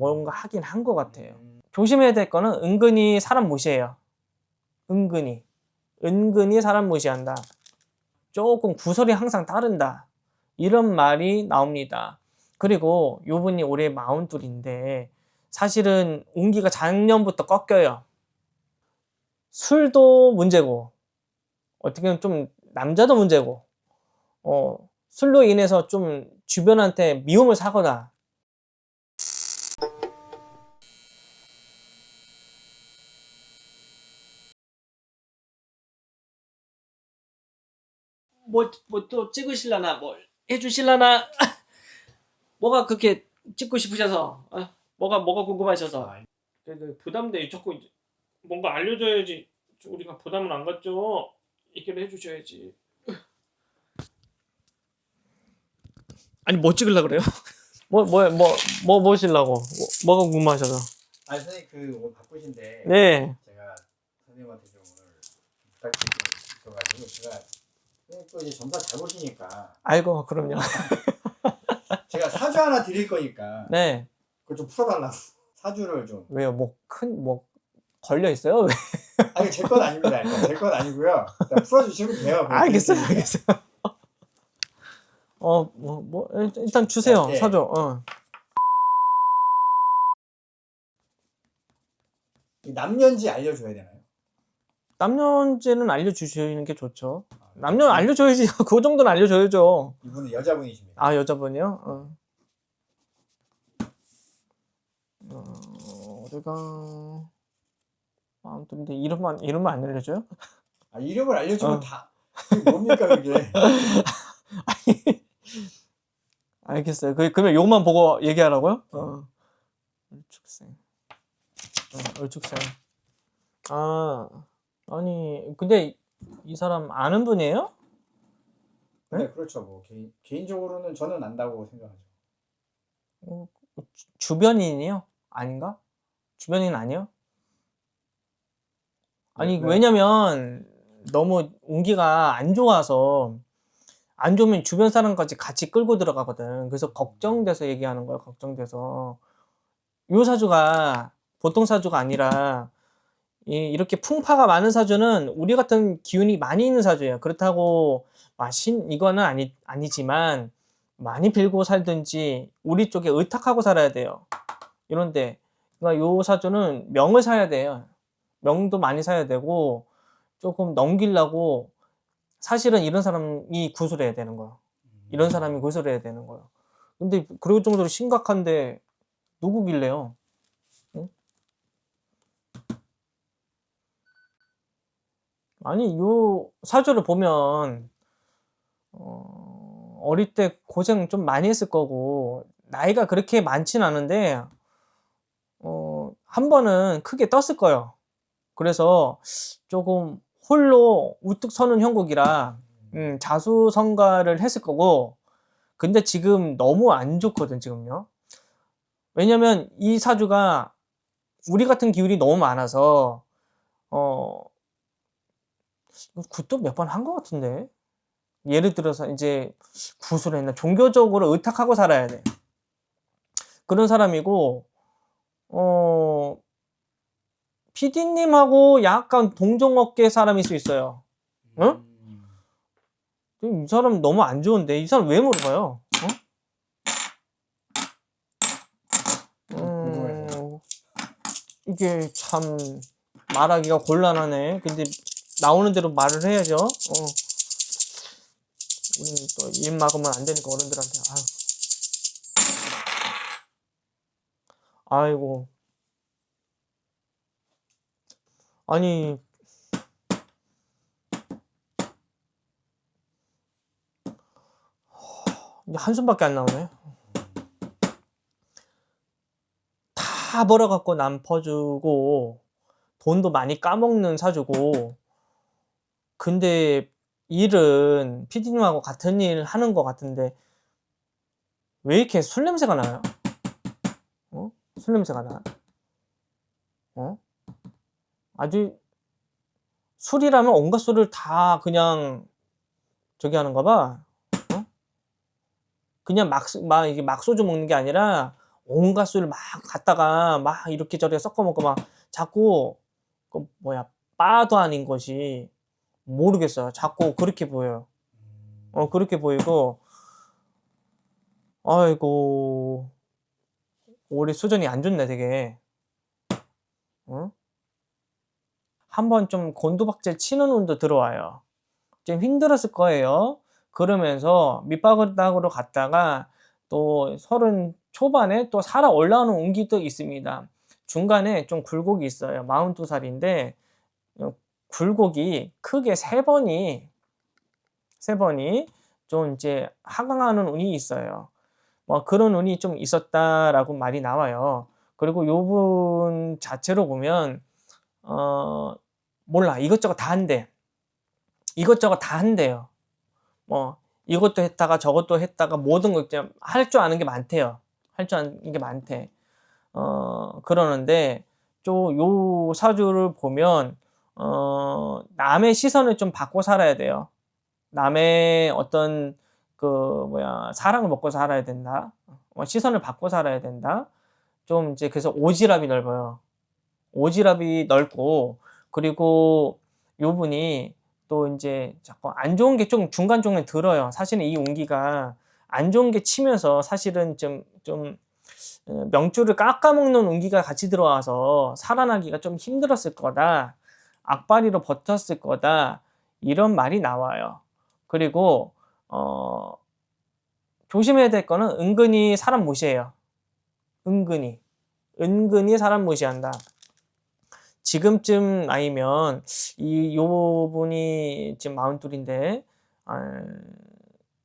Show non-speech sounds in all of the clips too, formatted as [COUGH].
뭔가 하긴 한 것 같아요. 음, 조심해야 될 거는 은근히 사람 무시해요. 은근히. 은근히 사람 무시한다. 조금 구설이 항상 따른다. 이런 말이 나옵니다. 그리고 요 분이 올해 마흔둘인데 사실은 운기가 작년부터 꺾여요. 술도 문제고 어떻게 보면 좀 남자도 문제고 어, 술로 인해서 좀 주변한테 미움을 사거나 뭐 뭐 또 찍으실라나 뭘 해주실라나? [LAUGHS] 뭐가 그렇게 찍고 싶으셔서 아, 뭐가 뭐가 궁금하셔서? 아, 그래도 부담돼 자꾸 이제 뭔가 알려줘야지. 우리가 부담을 안 갖죠. 얘기를 해주셔야지. [LAUGHS] 아니 뭐 찍으려 그래요? [LAUGHS] 뭐 뭐 뭐 뭐 보시려고? 뭐, 뭐가 궁금하셔서? 아니 선생님 그 오늘 바쁘신데 네. 제가 선생님한테 좀 오늘 부탁드릴 게 있어가지고 제가 또 이제 점사 잘 보시니까. 아이고 그럼요. [LAUGHS] 제가 사주 하나 드릴 거니까. 네. 그걸 좀 풀어달라고. 사주를 좀. 왜요? 뭐 큰 뭐 걸려 있어요? 왜? 아니 제 건 아닙니다. 제 건 아니고요. 일단 풀어주시면 돼요. 알겠어요 알겠어요. [LAUGHS] 어 뭐 뭐 일단 주세요 네. 사줘 어. 남년지 알려줘야 되나요? 남녀인지는 알려주시는 게 좋죠 남녀 알려줘야지 [LAUGHS] 그 정도는 알려줘야죠 이분은 여자분이십니다 아 여자분이요? 어. 어, 우리가 아무튼 근데 이름만 이름만 안 알려줘요? 아 이름을 알려주면 어. 다 그게 뭡니까 그게 [LAUGHS] 알겠어요. 그 그러면 요만 보고 얘기하라고요? 어. 얼축생. 어, 얼축생. 아 아니 근데 이 사람 아는 분이에요? 네? 네 그렇죠 뭐 개인, 개인적으로는 저는 안다고 생각하죠 어, 주- 주변인이요? 아닌가? 주변인 아니요? 아니 왜? 왜냐면 너무 운기가 안 좋아서 안 좋으면 주변 사람까지 같이 끌고 들어가거든. 그래서 걱정돼서 얘기하는 거야. 걱정돼서 요 사주가 보통 사주가 아니라 이, 이렇게 풍파가 많은 사주는 우리 같은 기운이 많이 있는 사주예요. 그렇다고 마신 이거는 아니 아니지만 많이 빌고 살든지 우리 쪽에 의탁하고 살아야 돼요. 이런데 그러니까 요 사주는 명을 사야 돼요. 명도 많이 사야 되고 조금 넘기려고 사실은 이런 사람이 구술해야 되는 거야. 이런 사람이 구술해야 되는 거야. 근데 그럴 정도로 심각한데 누구길래요? 아니 요 사주를 보면 어, 어릴 때 고생 좀 많이 했을 거고 나이가 그렇게 많진 않은데 어, 한 번은 크게 떴을 거예요. 그래서 조금 홀로 우뚝 서는 형국이라 음, 자수성가를 했을 거고 근데 지금 너무 안 좋거든 지금요. 왜냐면 이 사주가 우리 같은 기운이 너무 많아서 어 굿도 몇 번 한 것 같은데 예를 들어서 이제 구술을 했나 종교적으로 의탁하고 살아야 돼 그런 사람이고 어 PD님하고 약간 동종업계 사람일 수 있어요. 응? 이 사람 너무 안 좋은데 이 사람 왜 물어봐요? 어? 궁금해서. 이게 참 말하기가 곤란하네. 근데 나오는 대로 말을 해야죠. 어. 우리는 또입 막으면 안 되니까 어른들한테. 아유. 아이고. 아니 한숨밖에 안 나오네. 다 벌어갖고 남 퍼주고 돈도 많이 까먹는 사주고 근데 일은 피디님하고 같은 일 하는 것 같은데 왜 이렇게 술 냄새가 나요? 어? 술 냄새가 나? 어? 아주 술이라면 온갖 술을 다 그냥 저기 하는가 봐. 어? 그냥 막, 막, 이게 막 소주 먹는 게 아니라 온갖 술을 막 갖다가 막 이렇게 저렇게 섞어 먹고 막 자꾸 그 뭐야 바도 아닌 것이 모르겠어요. 자꾸 그렇게 보여요. 음, 어 그렇게 보이고 아이고 올해 수전이 안 좋네 되게. 어? 한번 좀 곤두박질 치는 운도 들어와요. 좀 힘들었을 거예요. 그러면서 밑바닥으로 갔다가 또 서른 초반에 또 살아 올라오는 운기도 있습니다. 중간에 좀 굴곡이 있어요. 42살인데 어, 굴곡이 크게 세 번이 세 번이 좀 이제 하강하는 운이 있어요. 뭐 그런 운이 좀 있었다라고 말이 나와요. 그리고 요분 자체로 보면 어 몰라 이것저것 다 한대. 이것저것 다 한대요. 뭐 이것도 했다가 저것도 했다가 모든 거 그냥 할 줄 아는 게 많대요. 할 줄 아는 게 많대. 어 그러는데 좀요 사주를 보면 어 남의 시선을 좀 받고 살아야 돼요. 남의 어떤 그 뭐야 사랑을 먹고 살아야 된다. 어, 시선을 받고 살아야 된다. 좀 이제 그래서 오지랖이 넓어요. 오지랖이 넓고 그리고 요 분이 또 이제 자꾸 안 좋은 게 좀 중간 중간에 들어요. 사실은 이 운기가 안 좋은 게 치면서 사실은 좀, 좀 어, 명줄을 깎아먹는 운기가 같이 들어와서 살아나기가 좀 힘들었을 거다. 악바리로 버텼을 거다. 이런 말이 나와요. 그리고 어, 조심해야 될 거는 은근히 사람 무시해요. 은근히. 은근히 사람 무시한다. 지금쯤 나이면 이 요분이 지금 42인데 아,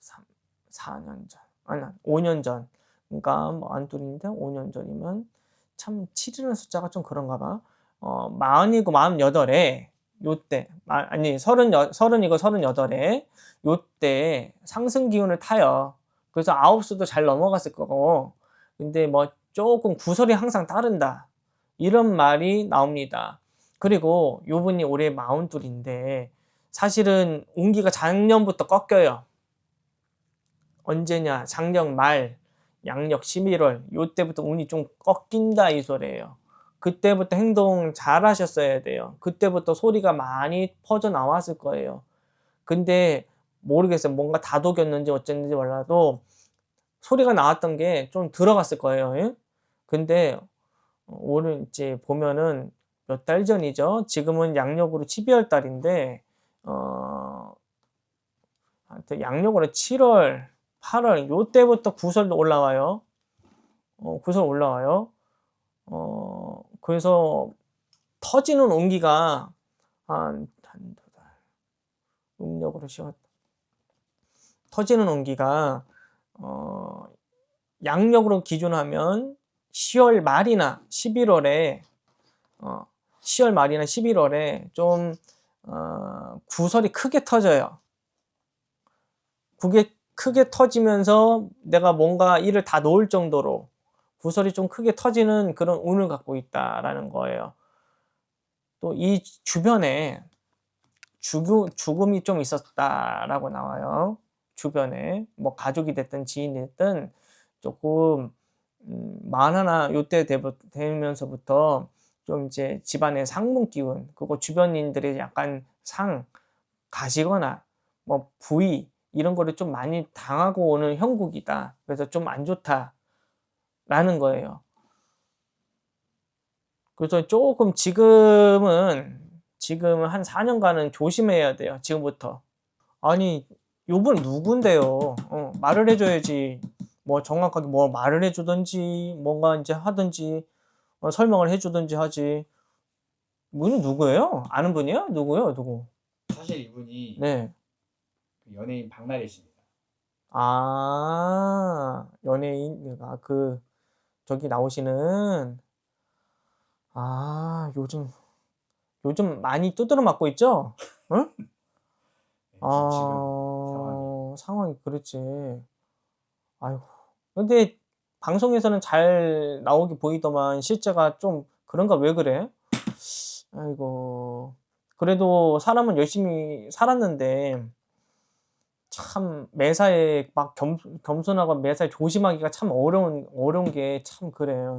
3, 4년 전 아니 5년 전 그러니까 42인데 5년 전이면 참 7이라는 숫자가 좀 그런가 봐. 어, 40이고 48에 요때 아, 아니 30, 30이고 38에 요때 상승 기운을 타요. 그래서 아홉 수도 잘 넘어갔을 거고 근데 뭐 조금 구설이 항상 따른다. 이런 말이 나옵니다. 그리고 요 분이 올해 42인데 사실은 운기가 작년부터 꺾여요. 언제냐? 작년 말 양력 11월 요때부터 운이 좀 꺾인다 이 소리예요. 그때부터 행동 잘 하셨어야 돼요. 그때부터 소리가 많이 퍼져 나왔을 거예요. 근데 모르겠어요. 뭔가 다독였는지 어쨌는지 몰라도 소리가 나왔던 게 좀 들어갔을 거예요. 예? 근데 올해 이제 보면은 몇 달 전이죠. 지금은 양력으로 12월 달인데 어 양력으로 7월, 8월 요때부터 구설 올라와요. 어, 구설 올라와요. 어, 그래서 터지는 온기가 한 한 두 달. 음력으로 10월 터지는 온기가 어, 양력으로 기준하면 10월 말이나 11월에 어, 10월 말이나 11월에 좀 어, 구설이 크게 터져요. 그게 크게 터지면서 내가 뭔가 일을 다 놓을 정도로 구설이 좀 크게 터지는 그런 운을 갖고 있다라는 거예요. 또 이 주변에 죽음, 죽음이 좀 있었다라고 나와요. 주변에 뭐 가족이 됐든 지인이 됐든 조금 음, 만 하나 요때 되면서부터 좀 이제 집안의 상문 기운 그리고 주변인들의 약간 상 가시거나 뭐 부위 이런 거를 좀 많이 당하고 오는 형국이다. 그래서 좀 안 좋다 라는 거예요. 그래서 조금 지금은 지금은 한 4년간은 조심해야 돼요. 지금부터. 아니 요분 누군데요? 어, 말을 해줘야지. 뭐 정확하게 뭐 말을 해주든지 뭔가 이제 하든지 어, 설명을 해주든지 하지. 이분은 누구예요? 아는 분이요? 누구요? 누구? 사실 이분이 네. 그 연예인 박나래십니다. 아 연예인 아그 저기 나오시는 아 요즘 요즘 많이 두드려 맞고 있죠? 응? [LAUGHS] 네, 아 상황이 그렇지. 아이고 근데 방송에서는 잘 나오게 보이더만 실제가 좀 그런가 왜 그래? 아이고 그래도 사람은 열심히 살았는데 참 매사에 막 겸, 겸손하고 매사에 조심하기가 참 어려운 어려운 게 참 그래요.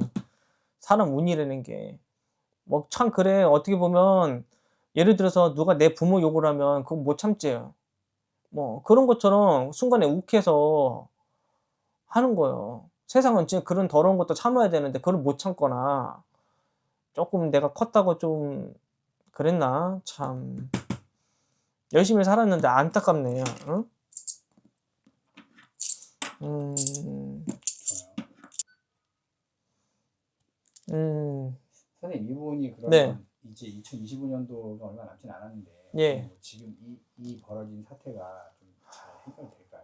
사람 운이라는 게. 뭐 참 그래. 어떻게 보면 예를 들어서 누가 내 부모 욕을 하면 그거 못 참지요. 뭐 그런 것처럼 순간에 욱해서 하는 거예요. 세상은 진짜 그런 더러운 것도 참아야 되는데 그걸 못 참거나 조금 내가 컸다고 좀 그랬나? 참 열심히 살았는데 안타깝네요. 응? 음, 좋아요. 음, 선생님 이분이 그러면 네. 이제 2025년도가 얼마 남진 않았는데 예. 뭐 지금 이, 이 벌어진 사태가 좀 잘 해결될까요?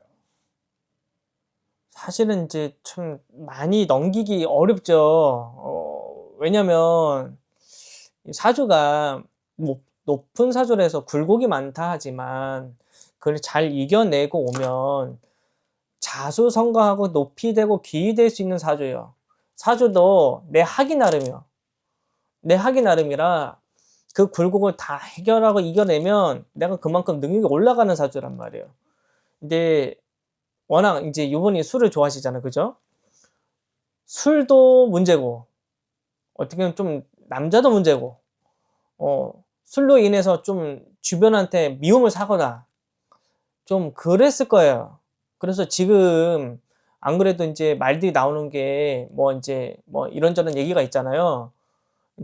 사실은 이제 참 많이 넘기기 어렵죠. 어, 왜냐면 이 사주가 뭐 높은 사주라서 굴곡이 많다 하지만 그걸 잘 이겨내고 오면 자수성가하고 높이 되고 기이 될 수 있는 사주예요. 사주도 내 학이 나름이요. 내 학이 나름이라 그 굴곡을 다 해결하고 이겨내면 내가 그만큼 능력이 올라가는 사주란 말이에요. 근데 워낙 이제 이분이 술을 좋아하시잖아요. 그죠? 술도 문제고, 어떻게 보면 좀 남자도 문제고, 어, 술로 인해서 좀 주변한테 미움을 사거나, 좀 그랬을 거예요. 그래서 지금, 안 그래도 이제 말들이 나오는 게, 뭐 이제, 뭐 이런저런 얘기가 있잖아요.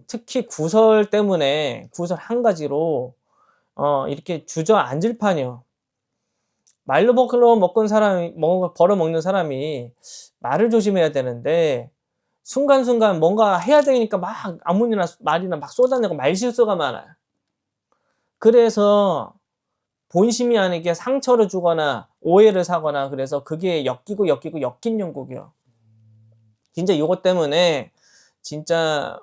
특히 구설 때문에, 구설 한 가지로, 어, 이렇게 주저앉을 판이요. 말로 벌어 먹은 사람이 먹 벌어 먹는 사람이 말을 조심해야 되는데 순간순간 뭔가 해야 되니까 막 아무리나 말이나 막 쏟아내고 말 실수가 많아요. 그래서 본심이 아니게 상처를 주거나 오해를 사거나 그래서 그게 엮이고 엮이고 엮인 영국이요. 진짜 이것 때문에 진짜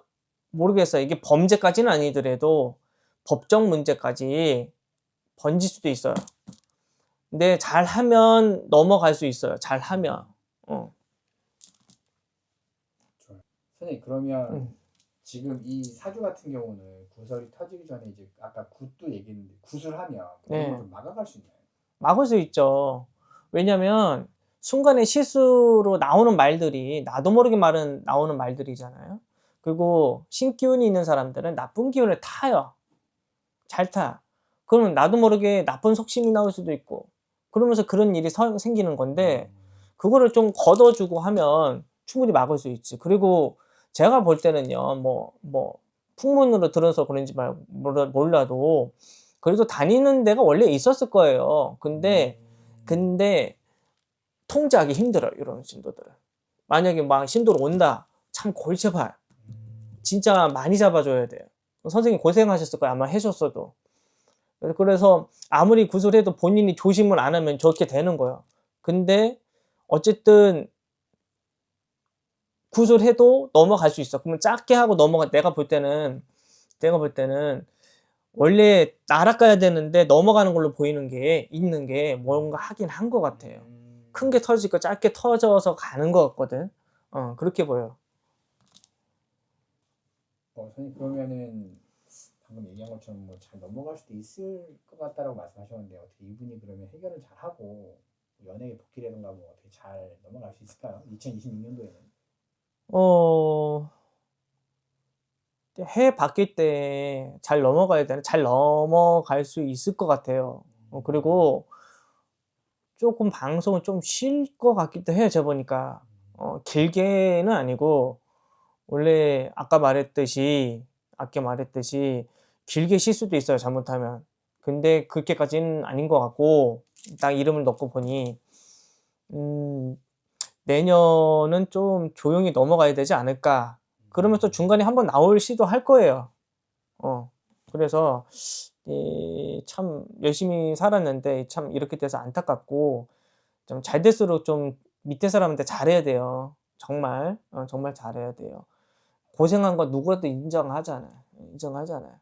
모르겠어요. 이게 범죄까지는 아니더라도 법적 문제까지 번질 수도 있어요. 근데 잘하면 넘어갈 수 있어요. 잘하면. 어. 선생님 그러면 음. 지금 이 사주 같은 경우는 구설이 터지기 전에 이제 아까 굿도 얘기했는데 구슬하면 네. 그런 걸좀 막아갈 수 있나요? 막을 수 있죠. 왜냐면 순간에 실수로 나오는 말들이 나도 모르게 말은 나오는 말들이잖아요. 그리고 신기운이 있는 사람들은 나쁜 기운을 타요. 잘 타. 그러면 나도 모르게 나쁜 속심이 나올 수도 있고 그러면서 그런 일이 서- 생기는 건데 음. 그거를 좀 걷어주고 하면 충분히 막을 수 있지. 그리고 제가 볼 때는요, 뭐, 뭐, 풍문으로 들어서 그런지 말, 몰라- 몰라도, 그래도 다니는 데가 원래 있었을 거예요. 근데, 음. 근데, 통제하기 힘들어요, 이런 신도들은. 만약에 막 신도로 온다. 참 골치 아파요. 음. 진짜 많이 잡아줘야 돼요. 선생님 고생하셨을 거예요. 아마 해줬어도. 그래서 아무리 구슬해도 본인이 조심을 안 하면 저렇게 되는 거예요. 근데 어쨌든 구슬 해도 넘어갈 수 있어. 그러면 작게 하고 넘어가. 내가 볼 때는 내가 볼 때는 원래 날아가야 되는데 넘어가는 걸로 보이는 게 있는 게 뭔가 하긴 한 것 같아요. 음. 큰게 터지고 짧게 터져서 가는 것 같거든. 어 그렇게 보여. 어, 선생님 그러면은 방금 얘기한 것처럼 뭐 잘 넘어갈 수도 있을 것 같다라고 말씀하셨는데 어떻게 이분이 그러면 해결을 잘 하고 연예계 복귀라든가 뭐 어떻게 잘 넘어갈 수 있을까요? 2026년도에는 어, 해 바뀔 때잘 넘어가야 되는, 잘 넘어갈 수 있을 것 같아요. 어, 그리고 조금 방송을 좀쉴 것 같기도 해요, 저 보니까. 어, 길게는 아니고, 원래 아까 말했듯이, 아까 말했듯이, 길게 쉴 수도 있어요, 잘못하면. 근데 그렇게까지는 아닌 것 같고, 딱 이름을 넣고 보니, 음, 내년은 좀 조용히 넘어가야 되지 않을까. 그러면서 중간에 한번 나올 시도 할 거예요. 어. 그래서, 이, 참, 열심히 살았는데, 참, 이렇게 돼서 안타깝고, 좀 잘 될수록 좀 밑에 사람한테 잘해야 돼요. 정말, 어, 정말 잘해야 돼요. 고생한 거 누구라도 인정하잖아요. 인정하잖아요.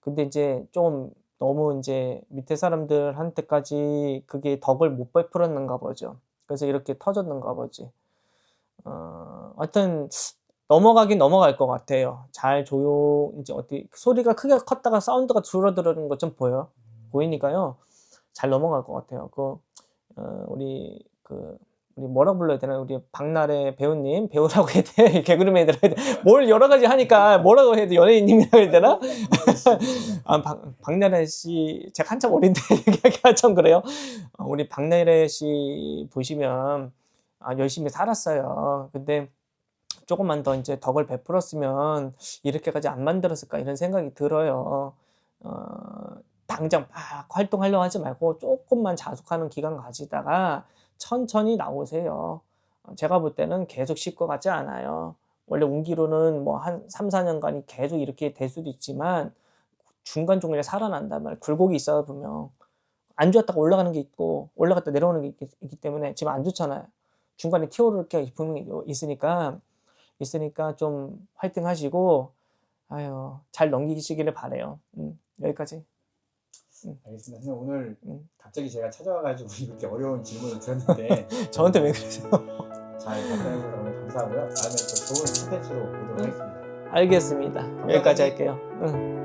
근데 이제 좀 너무 이제 밑에 사람들한테까지 그게 덕을 못 베풀었는가 보죠. 그래서 이렇게 터졌는가 보지. 어, 하여튼, 넘어가긴 넘어갈 것 같아요. 잘 조용, 이제 어디, 소리가 크게 컸다가 사운드가 줄어드는 것 좀 보여. 보이니까요. 잘 넘어갈 것 같아요. 그, 어, 우리 그 우리 뭐라고 불러야 되나? 우리 박나래 배우님 배우라고 해야 돼? [LAUGHS] 개그맨 해야 돼뭘 여러 가지 하니까 뭐라고 해야 돼? 연예인님이라고 해야 되나? [LAUGHS] 아, 박, 박나래 씨 제가 한참 어린데 [LAUGHS] 얘기하기가 좀 그래요. 어, 우리 박나래 씨 보시면 아, 열심히 살았어요. 근데 조금만 더 이제 덕을 베풀었으면 이렇게까지 안 만들었을까 이런 생각이 들어요. 어, 당장 막 활동하려고 하지 말고 조금만 자숙하는 기간 가지다가 천천히 나오세요. 어, 제가 볼 때는 계속 쉴 것 같지 않아요. 원래 운기로는 뭐 한 3, 4년간이 계속 이렇게 될 수도 있지만 중간중간에 살아난단 말이에요. 굴곡이 있어요, 분명. 안 좋았다가 올라가는 게 있고 올라갔다 내려오는 게 있기, 있기 때문에 지금 안 좋잖아요. 중간에 튀어오를 게 분명히 있으니까 있으니까 좀 화이팅 하시고 아유 잘 넘기시기를 바래요. 음, 여기까지. 알겠습니다. 선생님 오늘 음. 갑자기 제가 찾아와가지고 [LAUGHS] 이렇게 어려운 질문을 드렸는데 [LAUGHS] 저한테 왜 그러세요? 잘 답변해 주셔서 너무 감사하고요. 다음에 또 좋은 컨텐츠로 보도록 하겠습니다. 알겠습니다. 여기까지 할게요. 응.